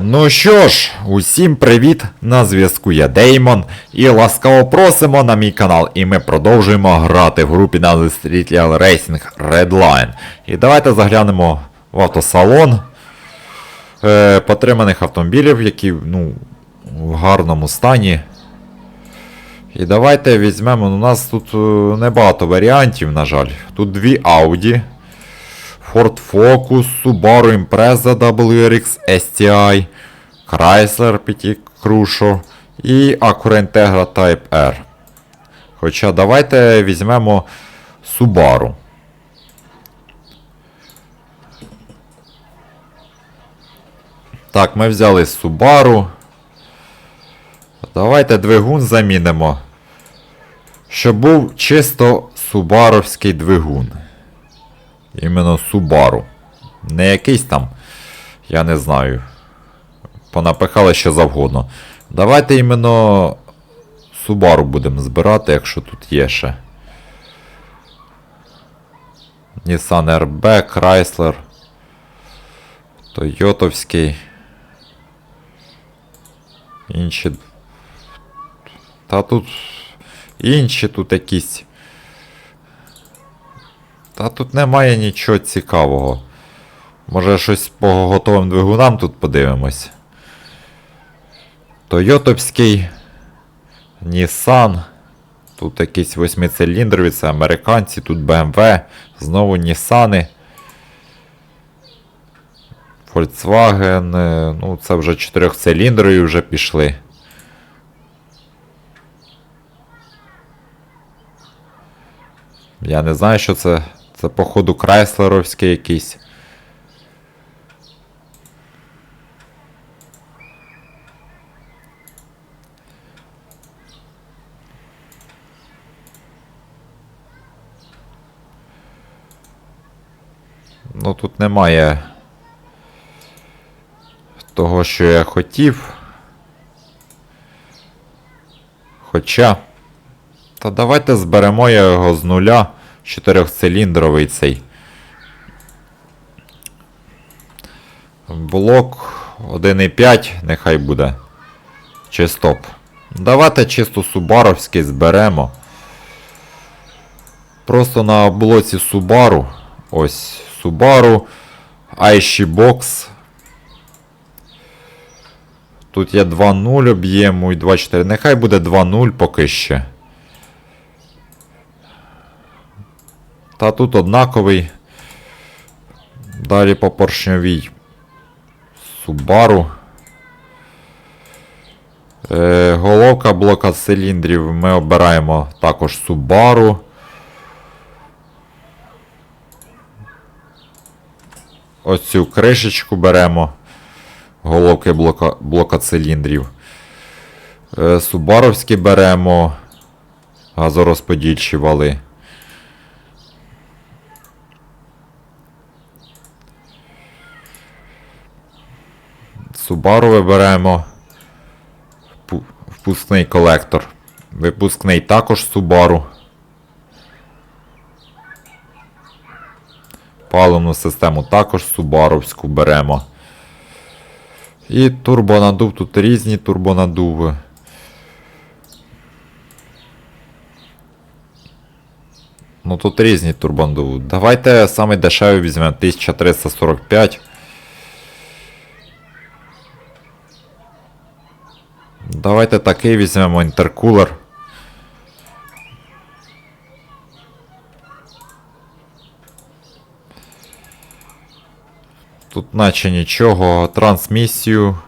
Ну що ж, усім привіт! На зв'язку я Деймон і ласкаво просимо на мій канал. І ми продовжуємо грати в групі на Street Racing Redline. І давайте заглянемо в автосалон е, потриманих автомобілів, які ну, в гарному стані. І давайте візьмемо. ну, У нас тут е, небагато варіантів, на жаль. Тут дві Audi. Ford Focus, Subaru Impreza WRX STI, Chrysler PT Crucio і Acura Integra Type R. Хоча давайте візьмемо Subaru. Так, ми взяли Subaru. Давайте двигун замінимо. Щоб був чисто субаровський двигун. Іменно Subaru. Не якийсь там, я не знаю. Понапихали що завгодно. Давайте іменно Subaru будемо збирати, якщо тут є ще. Nissan RB, Chrysler. Тойотовський. Інші. Та тут. Інші тут якісь. Та тут немає нічого цікавого. Може щось по готовим двигунам тут подивимось. Тойотовський. Nissan. Тут якісь восьмициліндрові, це американці, тут BMW, знову Nissan. Volkswagen, е, ну це вже чотирьохциліндрові вже пішли. Я не знаю, що це. Це, походу, крайслеровський якийсь. Ну тут немає того, що я хотів. Хоча. Та давайте зберемо його з нуля. Чотирьохциліндровий цей. Блок 1.5 нехай буде. Чи стоп. Давайте чисто Субаровський зберемо. Просто на блоці Subaru. Ось Subaru. Aishi Box. Тут є 2.0 об'єму і 2.4. Нехай буде 2.0 поки ще. Та тут однаковий. Далі по поршньовій Subaru. Е, головка блока циліндрів ми обираємо також Subaru. Ось цю кришечку беремо. Головки блока, блока циліндрів. Е, Субаровські беремо газорозподільчі вали. Subaru виберемо впускний колектор. Випускний також Subaru. Паливну систему також Субаровську беремо. І турбонадув, тут різні турбонадуви. Ну тут різні турбонадуви. Давайте саме дешевий візьмемо 1345. Давайте такий візьмемо інтеркулер. Тут наче нічого. Трансмісію.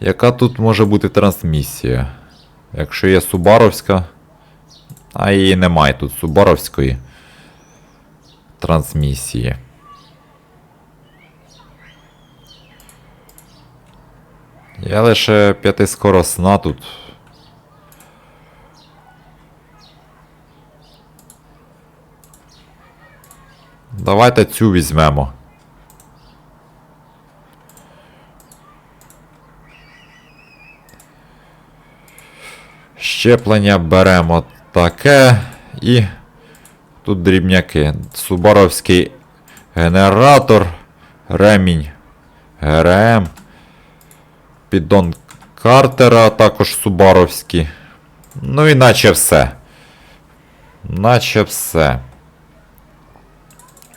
Яка тут може бути трансмісія? Якщо є Субаровська. А її немає тут Субаровської трансмісії. Я лише п'ятискоросна тут. Давайте цю візьмемо. Щеплення беремо таке і тут дрібняки. Субаровський генератор, ремінь ГРМ. Піддон Картера, також Субаровські. Ну і наче все. Наче все.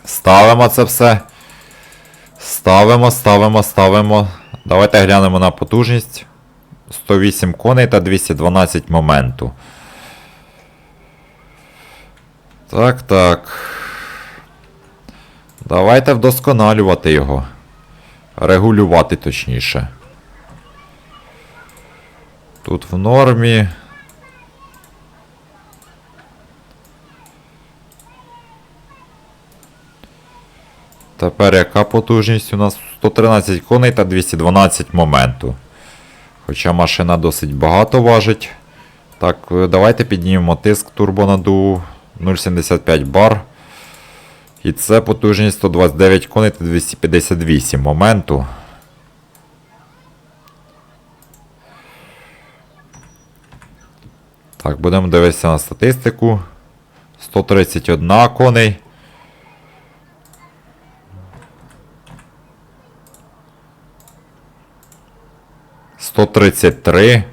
Ставимо це все. Ставимо, ставимо, ставимо. Давайте глянемо на потужність. 108 коней та 212 моменту. Так, так. Давайте вдосконалювати його. Регулювати точніше. Тут в нормі. Тепер яка потужність у нас 113 коней та 212 моменту. Хоча машина досить багато важить. Так, е, давайте піднімемо тиск турбонадуву 0,75 бар. І це потужність 129 коней та 258 моменту. Так, будемо дивитися на статистику. 131 коней. Сто тридцять три.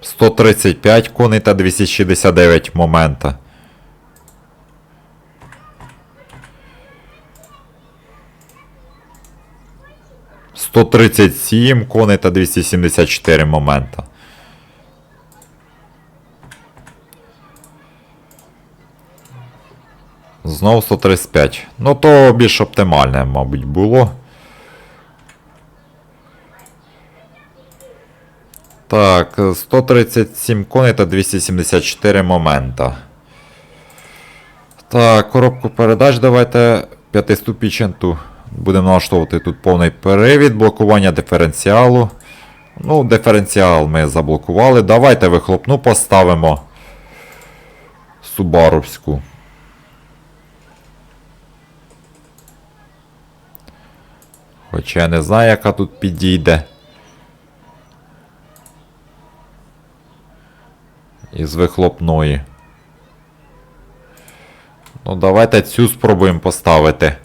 Сто тридцять п'ять коней та двісті шістдесят дев'ять момента. Сто тридцять сім коней та двісті сімдесят чотири момента. Знову 135. Ну то більш оптимальне, мабуть, було. Так, 137 коней та 274 момента. Так, коробку передач давайте п'ятиступіченту. Будемо налаштовувати тут повний перевід, блокування диференціалу. Ну, диференціал ми заблокували. Давайте вихлопну поставимо. Субаровську. Хоча я не знаю, яка тут підійде. Із вихлопної. Ну, давайте цю спробуємо поставити.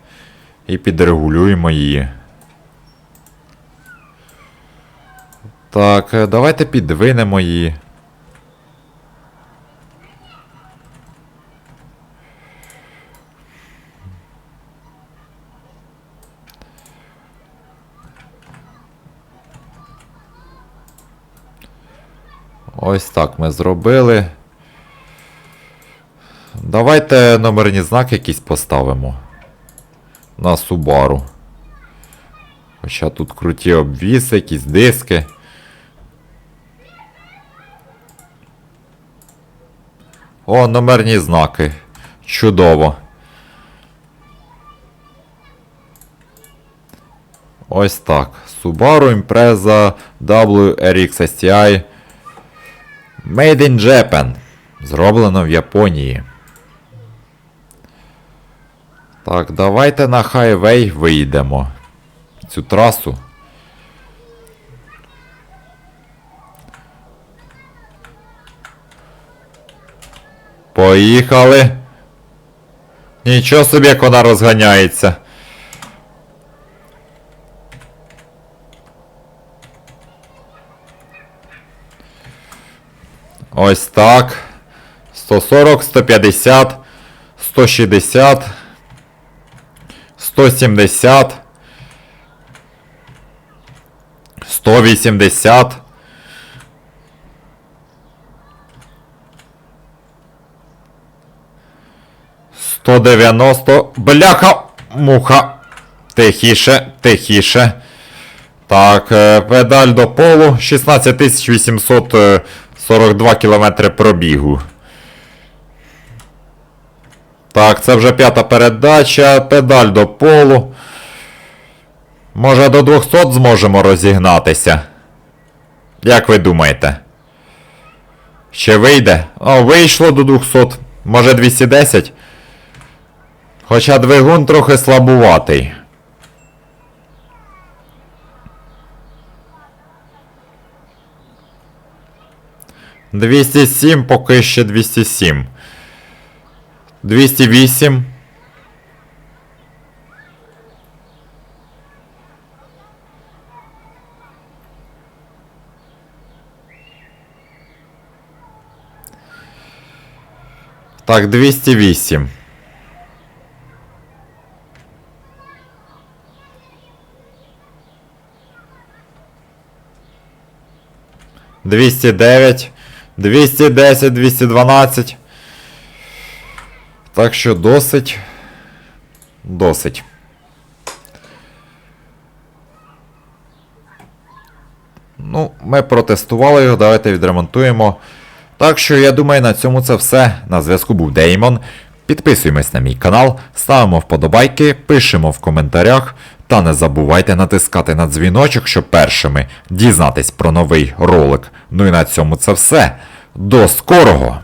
І підрегулюємо її. Так, е, давайте підвинемо її. Ось так ми зробили. Давайте номерні знаки якісь поставимо. На Subaru. Хоча тут круті обвіси, якісь диски. О, номерні знаки. Чудово. Ось так. Subaru Impreza WRX STI Made in Japan. Зроблено в Японії. Так, давайте на хайвей вийдемо. Цю трасу. Поїхали. Нічого собі, як вона розганяється. Ось так. 140, 150, 160, 170, 180. Сто дев'яносто. Бляха! Муха. Тихіше, тихіше. Так, е, педаль до полу. 16842 км пробігу. Так, це вже п'ята передача. Педаль до полу. Може до 200 зможемо розігнатися. Як ви думаєте? Ще вийде? О, вийшло до 200. Може 210? Хоча двигун трохи слабуватий. Двісті сім, поки ще 207. 208. Так, 208. Двісті дев'ять, двісті десять, двісті дванадцять. Так що досить. Досить. Ну, ми протестували його, давайте відремонтуємо. Так що я думаю, на цьому це все. На зв'язку був Деймон. Підписуємось на мій канал, ставимо вподобайки, пишемо в коментарях. Та не забувайте натискати на дзвіночок, щоб першими дізнатись про новий ролик. Ну і на цьому це все. До скорого!